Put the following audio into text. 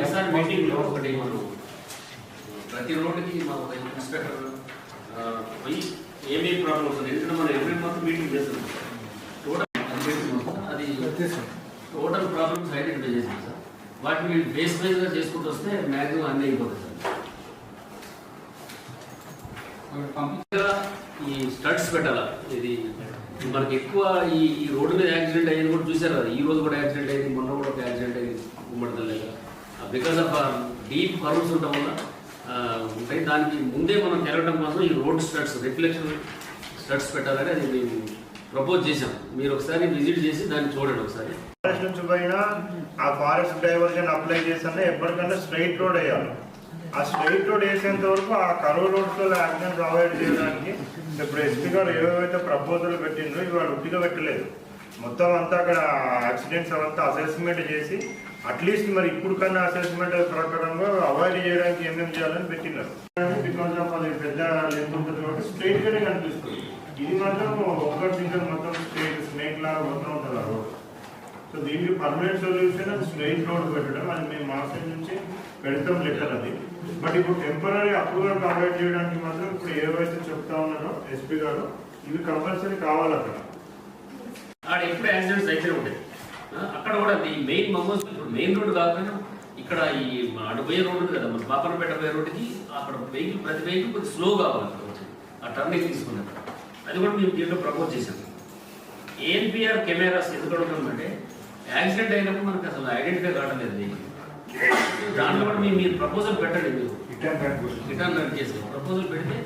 ఒకసారి మీటింగ్లో ఒకటి మనం ప్రతి రోడ్డుకి మా ఒక ఇన్స్పెక్టర్ పోయి ఏమేమి ప్రాబ్లమ్స్ ఉన్నాయి ఎందుకంటే మనం ఎవ్రీ మంత్ మీటింగ్ చేస్తున్నాం. టోటల్ అది టోటల్ ప్రాబ్లమ్స్ ఐడెంటిఫై చేసాం సార్. వాటిని వీళ్ళు బేస్ బేస్గా చేసుకుంటూ వస్తే మ్యాక్సిమం అన్నీ అయిపోతుంది సార్. ఇంకా ఈ స్టడ్స్ పెట్టాలా? ఇది మనకి ఎక్కువ ఈ రోడ్డు మీద యాక్సిడెంట్ అయ్యింది కూడా చూసారు కదా ఈ రోజు కూడా యాక్సిడెంట్ అయింది మొన్న కూడా ఒక యాక్సిడెంట్ అయింది ఉమ్మడిదల్లేక బికాస్ ఆఫ్ డీప్ కర్వ్స్ ఉండటం వల్ల ఉంటాయి. దానికి ముందే మనం తిరగడం కోసం ఈ రోడ్ స్టడ్స్ రిఫ్లెక్షన్ స్టడ్స్ పెట్టాలని అది మేము ప్రపోజ్ చేశాం. మీరు ఒకసారి విజిట్ చేసి దాన్ని చూడండి ఒకసారి. ఫారెస్ట్ నుంచి పోయినా ఆ ఫారెస్ట్ డైవర్జన్ అప్లై చేసినా ఎప్పటికంటే స్ట్రైట్ రోడ్ వేయాలి. ఆ స్ట్రైట్ రోడ్ వేసేంత వరకు ఆ కరువు రోడ్స్లో యాక్సిడెంట్స్ అవాయిడ్ చేయడానికి ఇప్పుడు ఎస్పీ గారు ఏవైతే ప్రపోజల్ పెట్టిందో ఇవాళ ఉట్టిగా పెట్టలేదు. మొత్తం అంతా అక్కడ యాక్సిడెంట్స్ అవంతా అసెస్మెంట్ చేసి అట్లీస్ట్ మరి ఇప్పుడు కన్నా అసెస్మెంట్ ప్రకారంగా అవాయిడ్ చేయడానికి ఏమేమి చేయాలని పెట్టినారు. బికాస్ ఆఫ్ అది పెద్ద లెంత్ ఉంటుంది కాబట్టి స్ట్రైట్ గానే కనిపిస్తుంది. ఇది మాత్రం ఒకటి సింగల్ మొత్తం స్ట్రైట్ స్నేక్ లాగా మొత్తం ఉంటుంది ఆ రోడ్ సో దీనికి పర్మనెంట్ సొల్యూషన్ అది స్ట్రైట్ రోడ్ పెట్టడం అది మేము మా సైడ్ నుంచి పెడతాం లెటర్ అది. బట్ ఇప్పుడు టెంపరీ అప్రూవల్ అవాయిడ్ చేయడానికి మాత్రం ఇప్పుడు ఏవైతే చెప్తా ఉన్నారో ఎస్పీ గారు ఇవి కంపల్సరీ కావాలి అక్కడ. ఎప్పుడు యాక్సిడెంట్స్ అయితే ఉంటాయి అక్కడ కూడా ఈ మెయిన్ మమ్మల్స్ ఇప్పుడు మెయిన్ రోడ్ కాకపోయినా ఇక్కడ ఈ అటు పోయే రోడ్ ఉంది కదా మన పాపనపేట పోయే రోడ్డుకి అక్కడ వెహికల్ ప్రతి వెహికల్ కొద్దిగా స్లో కావాలి. ఆ టర్నింగ్ తీసుకున్నట్టు అది కూడా మేము దీంట్లో ప్రపోజ్ చేశాం. ఏఎన్పిఆర్ కెమెరాస్ ఎందుకు ఉంటుందంటే యాక్సిడెంట్ అయినప్పుడు మనకు అసలు ఐడెంటిఫై కావడం లేదు దాంట్లో కూడా మీరు ప్రపోజల్ పెట్టండి మీరు. రిటర్న్ రన్ చేసి ప్రపోజల్ పెడితే